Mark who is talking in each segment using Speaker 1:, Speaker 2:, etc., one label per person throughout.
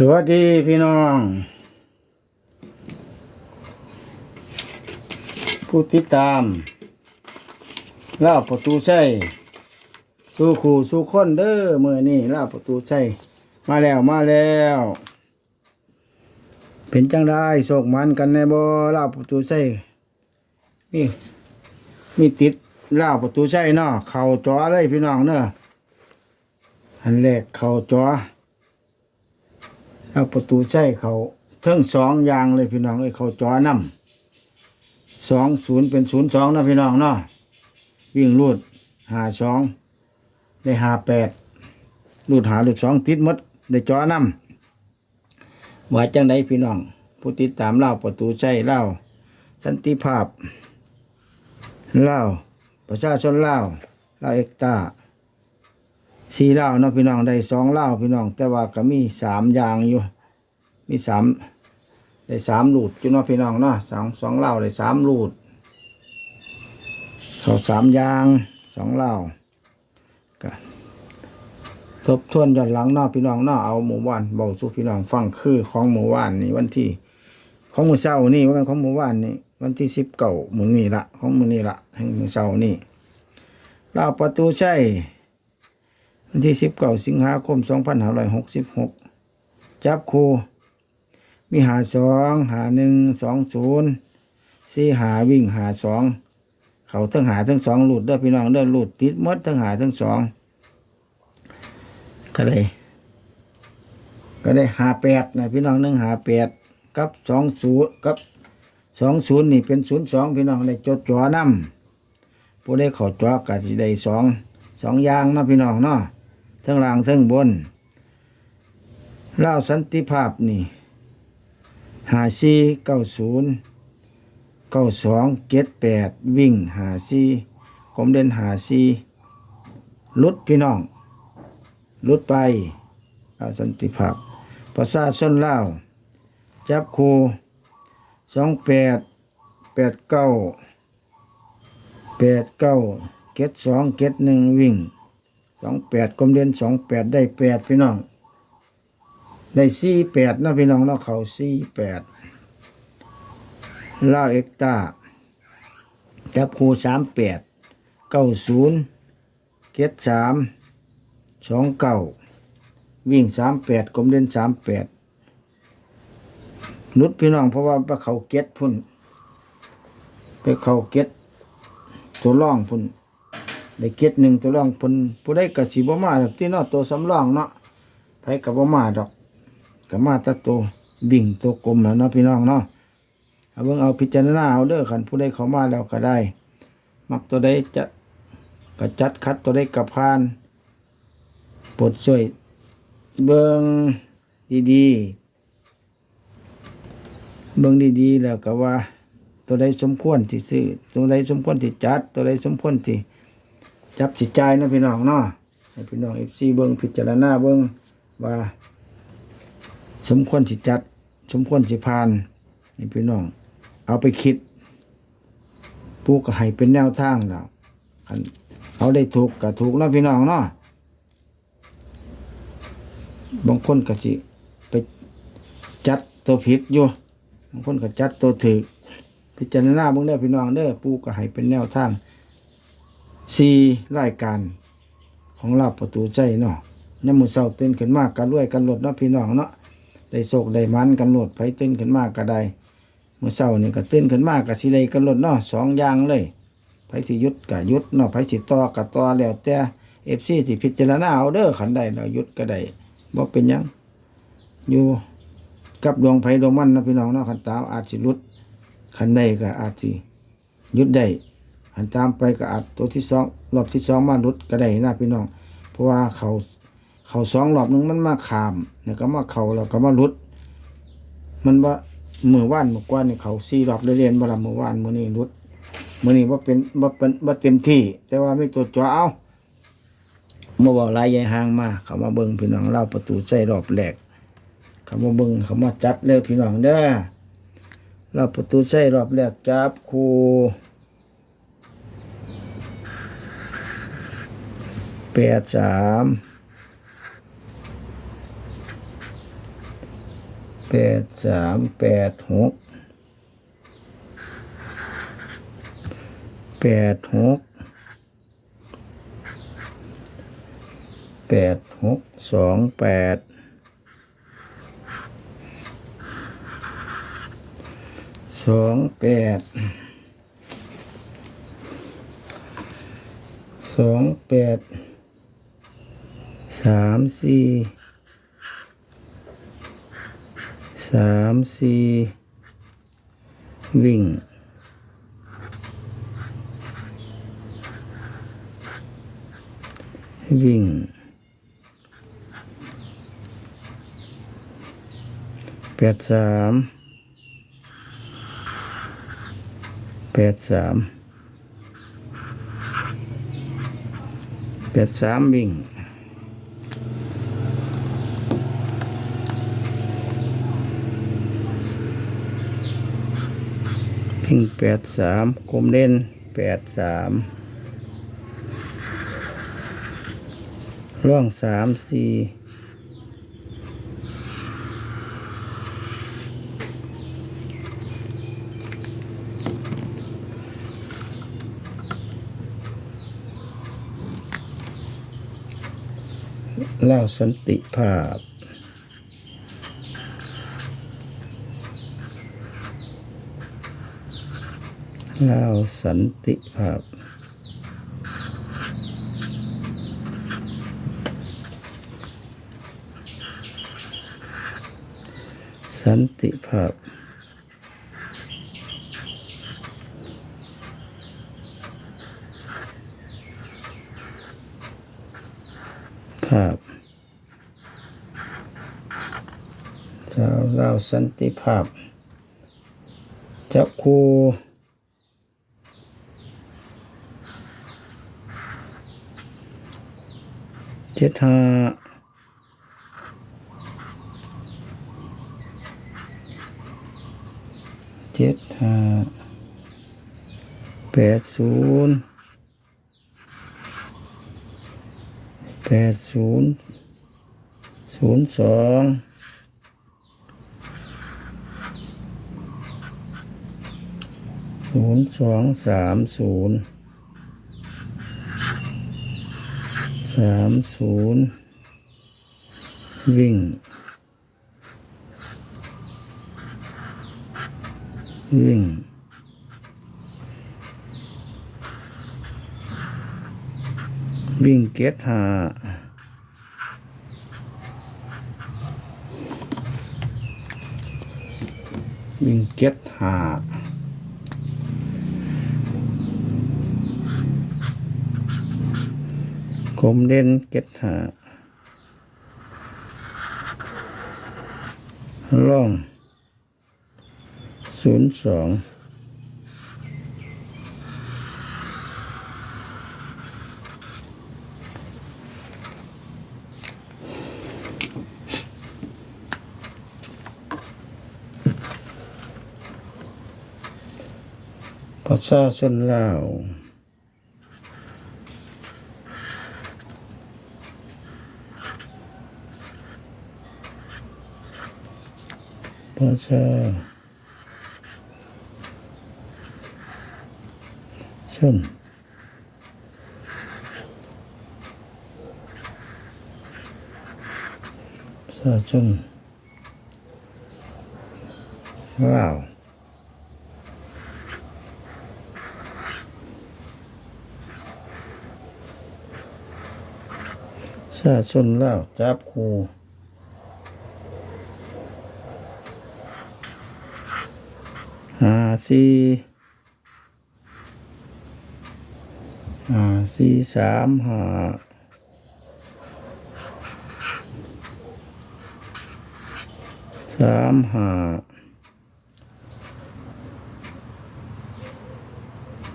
Speaker 1: สวัสดีพี่น้อง ผู้ติดตามเล่าประตูใช่สู้ขู่สู้คนเด้อมือนี่เล่าประตูใช่มาแล้วมาแล้ว เป็นจังได้โศกมันกันแน่บ่เล่าประตูใช่นี่มีติดเล่าประตูใช่เนาะเข่าจอเลยพี่น้องเนาะอันแรกเข่าจอ เอาประตูใช้เขาเทิงสองอยางเลยพี่น้องเอ้ยเขาจอนำสองศูนย์เป็นศูนย์สองนะพี่น้องเนาะวิ่งรูดหาสองได้หาแปดรูดหารูดสองติดมดได้จอนำว่าจังไดพี่น้อง ผู้ติดตามเล่าประตูใช้เล่าสันติภาพเล่าประชาชนเล่าเล่าเอกตา สี่เหล้าเนาะพี่น้องได้สองเหล้าพี่น้อง แต่ว่าก็มีสามอย่างอยู่ มีสามได้สามลูดอยู่เนาะพี่น้องเนาะสองสองเหล้าได้สามลูดเขาสามอย่างสองเหล้าก็ทบทวนย้อนหลังเนาะพี่น้องเนาะเอาหมู่บ้านเบาสู่พี่น้องฟังคือของหมู่บ้านนี่วันที่ของมือเช้านี่ว่าเป็นของหมู่บ้านนี่วันที่สิบเก้ามือนี่ละของมือนี่ละแห่งมือเช้านี่เหล้าประตูใช่ วันที่สิบเก้าสิงหาคมสองพันห้าร้อยหกสิบหกจับครูมีหาสองหาหนึ่งสองศูนย์สี่หาวิ่งหาสองเขาทั้งหาทั้งสองหลุดเด้อพี่น้องเด้อหลุดติดหมดทั้งหาทั้งสองก็ได้ก็ได้หาแปดนะพี่น้องหนึ่งหาแปดกับสองศูนย์กับสองศูนย์นี่เป็นศูนย์สองพี่น้องได้จดจ่อนำผู้ได้ขอจ่อกัสิได้สองสองยางนะพี่น้องเนาะ ทั้งล่างทั้งบนเล่าสันติภาพนี่หาซีเก้าศูนย์เก้าสองเจ็ดแปดวิ่งหาซีกลมเด่นหาซีลุดพี่น้องลุดไปเล่าสันติภาพประชาชนเล่าจับคูสองแปดแปดเก้าแปดเก้าเจ็ดสองเจ็ดหนึ่งวิ่ง สองแปดกลมเด่นสองแปดได้แปดพี่น้อง ได้สี่แปดนะพี่น้องเนาะเขาสี่แปดล่าเอ็กตาจับคูสามแปดเก้าศูนย์เจ็ดสามสองเก้าวิ่งสามแปดกลมเด่นสามแปดนุดพี่น้องเพราะว่าไปเขาเก็ตพุ่น ไปเขาเก็ตตัวล่องพุ่น ได้เก็ดหนึ่งตัวรองเพิ่นผู้ใดก็สิบ่มาดอกที่นาะตัวสำรองเนาะไผก็บ่มาดอกก็มาต่ตัวบิ่งตัวกลมแล้วเนาะพี่น้องเนาะเอาเบิ่งเอาพิจารณาเอาเด้อคันผู้ใดเขามาแล้วก็ได้ มักตัวใดจะก็จัดคัดตัวใดก็ผ่านโปรดช่วยเบิ่งดีๆ เบิ่งดีๆ แล้วก็ว่า ตัวใดสมควรที่ซื้อตัวใดสมควรที่จัด ตัวใดสมควรที่ จับจิตใจนะพี่น้องเนาะให้พี่น้องเอฟซีเบิ้งพิจารณาเบิ้งว่า สมควรสิจัด สมควรสิพานให้พี่น้อง เอาไปคิดผู้ก็ให้เป็นแนวทางแล้วเอาได้ถูกก็ถูกนะพี่น้องเนาะบางคนก็สิไปจัดตัวผิดอยู่บางคนก็จัดตัวถือพิจารณาเบิ่งได้อพี่น้องเด้อผู้ก็ให้เป็นแนวทาง สี่รายการของเราประตูใจเนาะยามมือเศร้าตื่นขึ้นมากกันรวยกันหลดเนาะพี่น้องเนาะได้โศกได้มันกันหลดไผตื่นขึ้นมากก็ได้มือเศร้านี่ก็ตื่นขึ้นมากก็สิได้กันหลดเนาะสองอย่างเลยไผสิยุดก็หยุดเนาะไผสิต่อก็ต่อแล้วแต่เอฟซีสิพิจารณาเอาเด้อขันใดเราหยุดก็ได้บ่เป็นยังอยู่กับดวงไผดวงมันนะพี่น้องเนาะขันตาอาจสิลุดขันใดก็อาจสิยุดได้ หันตามไปก็อาจตัวที่สองรอบที่สองมาลุดก็ได้นะพี่น้อง เพราะว่าเขาเขาสองรอบนึงมันมาขามแล้วก็มาเขาแล้วก็มาลุด มันว่ามือว่านมือกว่านี่เขาสี่รอบเรียนบ่ละมือว่านมือนี้ลุดมือนี้ว่าเป็นว่าเป็นว่าเต็มที่ แต่ว่าไม่ตัวจ่อเอาเมื่อบอกลายยายหางมาเขามาเบิ่งพี่น้องเล่าประตูใส่รอบแรกเขามาเบิ่งเขามาจัดเลยพี่น้องเด้อเล่าประตูใส่รอบแรกจับคูรู แปดสามแปดสามแปดหกแปดหกแปดหกสองแปดสองแปดสองแปด สามสี่สามสี่วิ่งวิ่งแปดสามแปดสามแปดสามวิ่ง วิ่งแปดสามกลมเล่นแปดสามร่องสามสี่เล่าสันติภาพ เล่าสันติภาพสันติภาพภาพชาวเล่าสันติภาพจับค เจ็ดห้าเจ็ดห้าแปดศูนย์แปดศูนย์ศูนย์สองศูนย์สองสามศูนย์ สามศูนย์วิ่ง วิ่งวิ่งเกตหาวิ่งเกตหา กลมเด่นเกตหาล่องศูนย์สองประชาชนลาว ประชาชนประชาชนลาว ชาชนเล่าวจับครูหา สี่หาสี่สามหาสามหา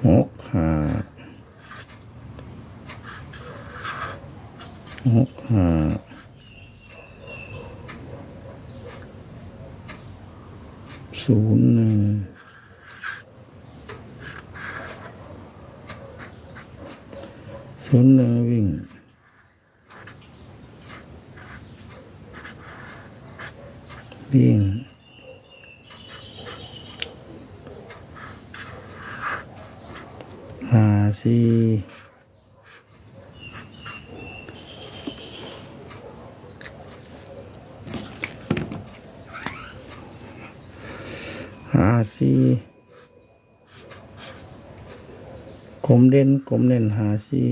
Speaker 1: หกหาหกห้าศูนย์หนึ่ง ศูนย์หนึ่งวิ่งวิ่งหาซีหาซีกลมเด่นกลมเด่นหาซี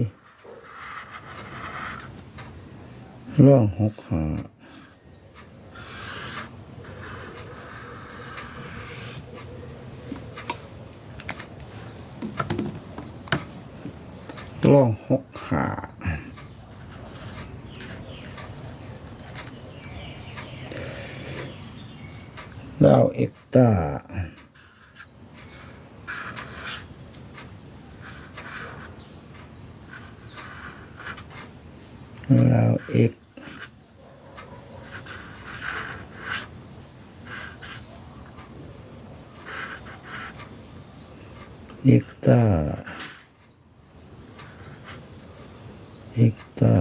Speaker 1: ร่องหกหาล่องหกขาดาวเอกตาดาวเอก เอกตาเอกตา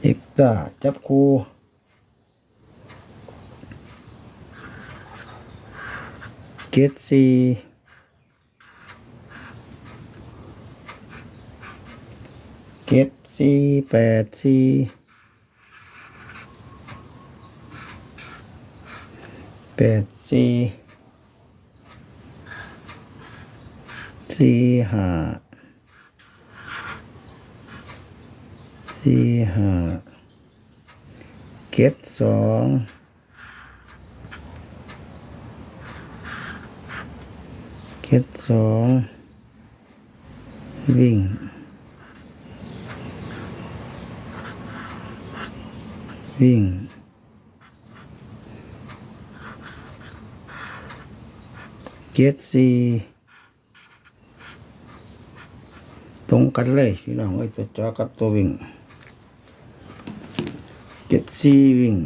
Speaker 1: เอกตาจับคูเกตซีเกตซีแปดซี แปดซีสี่ห้าสี่ห้าเกตสองเกตสองวิ่งวิ่ง เกตซีตรงกันเลยพี่น้องไอ้ตัวจอกับตัววิ่งเกตซีวิ่ง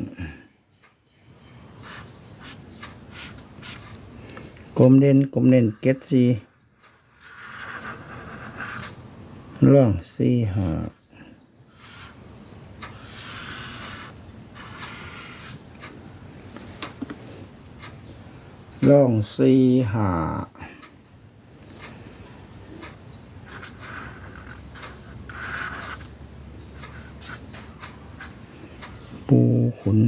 Speaker 1: กลมเด่นกลมเด่นเกตซีล่องซีหา ล่องซีหาปูขุน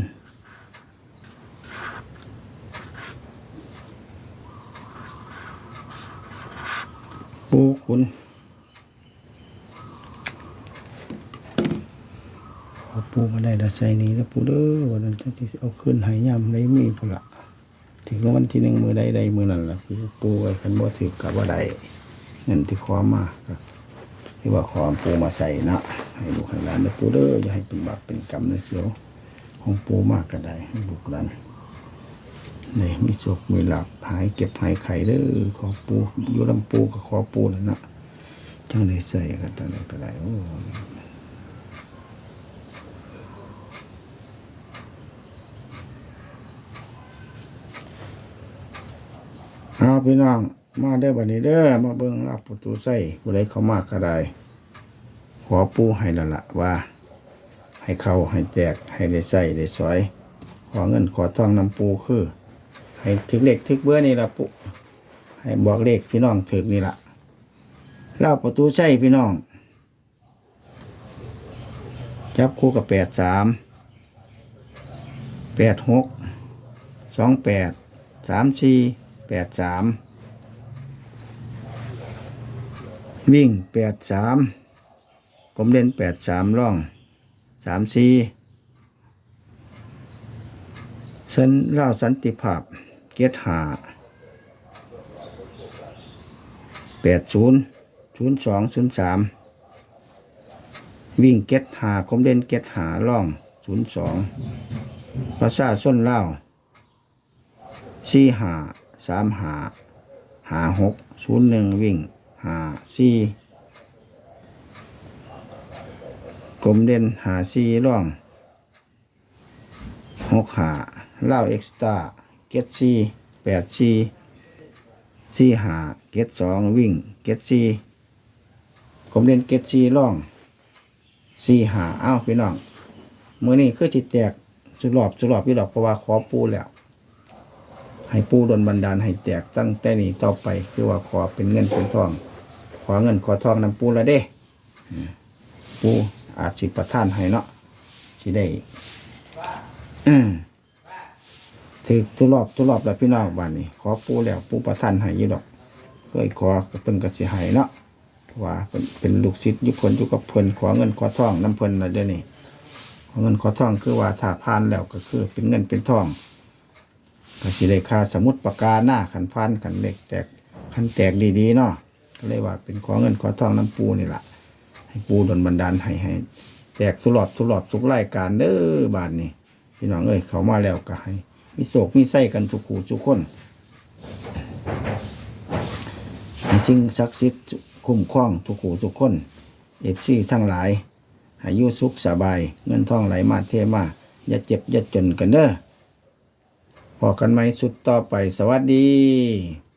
Speaker 1: ปูขุนเอาปูมาได้ละใส่นี้แล้วปูเด้อวันนั้นจะที่เอาขึ้นหายยำในมีพนละ ถึงวันที่หนึ่งมือใดใดมือนั่นแหละคือปูไว้คันบ่ถือกับว่าใดเงินที่ขอมาที่ว่าขอปูมาใส่นะให้ลูกให้หลานได้อปูเด้ออย่าให้เป็นบาปเป็นกรรมเลยเสียวของปูมากก็ได้ให้ลูกหลานนี่มีโชคมีหลับหายเก็บหายไข่เด้อขอปูอยู่ลำปูก็ขอปูนั่นนะจังได้ใส่กันจังได้ก็ได้โอ้ เอาพี่น้องมาเด้อบัดนี้เด้อมาเบิ่งรับประตูใส่ผู้ใดเข้ามาก็ได้ ขอปูให้ละละว่า ให้เข้าให้แจกให้ได้ใส่ได้สอย ขอเงินขอทองนำปูคือ ให้ถึกเลขถึกเบอร์นี่ละปุให้บอกเลขพี่น้องถึกนี่ละเล่าประตูใช่พี่น้อง จับคู่กับแปดสามแปดหกสองแปดสามสี่ แปดสามวิ่งแปดสามกลมเด่นแปดสามร่องสามสี่เส้นเล่าสันติภาพเกียรติหาแปดศูนย์ศูนย์สองศูนย์สามวิ่งเกียรติหาคมเด่นเกียรติหาล่องศูนย์สองภาษาส้นเล่าสี่หา สามหาหาหกศูนย์หนึ่งวิ่งหาสี่กลมเด่นหาสี่ร่องหกหาเล่าเอ็กซ์ต้าเก็ตสี่แปดสี่สี่หาเก็ตสองวิ่งเก็ตสี่ผมเรียนเกตซีร่องซีหาอ้าวพี่น้องมือนี้คือจิตแตกสุดรอบสุดรอบพี่ดอกเพราะว่าขอปูแล้ว ให้ปูดนบันดาลให้แตกตั้งแต่นี้ต่อไป คือว่าขอเป็นเงินเป็นทอง ขอเงินขอทองนำปูละเด้ ปูอาจสิประทานให้เนาะสิได้ถือทุรอบทุรอบแล้วพี่น้องบ้านนี้ ขอปูแล้วปูประทานให้ยู่ดอกเคยขอก็เพิ่นก็สิให้เนาะเพราะว่าเป็นเป็นลูกศิษย์ยู่เพิ่นอยู่กับเพิ่นขอเงินขอทองนํเพิ่นน่ะเดี๋ยวนี้ขอเงินขอทองคือว่าถ้าผ่านแล้วก็คือเป็นเงินเป็นทอง ก็สิได้ค่าสมุดปากกาหน้าขันผ่านขันเหล็กแตกขันแตกดีๆเนาะก็เลยว่าเป็นขอเงินขอทองน้ำปูนี่แหละให้ปูดลบันดาลให้ให้แตกสุรอบสุรอบทุกรายการเด้อบาทนี้พี่น้องเอ้ยเขามาแล้วก็ให้มีโศกมีไส้กันทุกขู่ทุกคนให้สิ่งศักดิ์สิทธิ์คุ้มครองทุกหูทุกคนเอฟซีทั้งหลายให้อยู่สุขสบาย เงินทองไหลมาเทมาอย่าเจ็บอย่าจนกันเด้อ พอกันไหมสุดต่อไปสวัสดี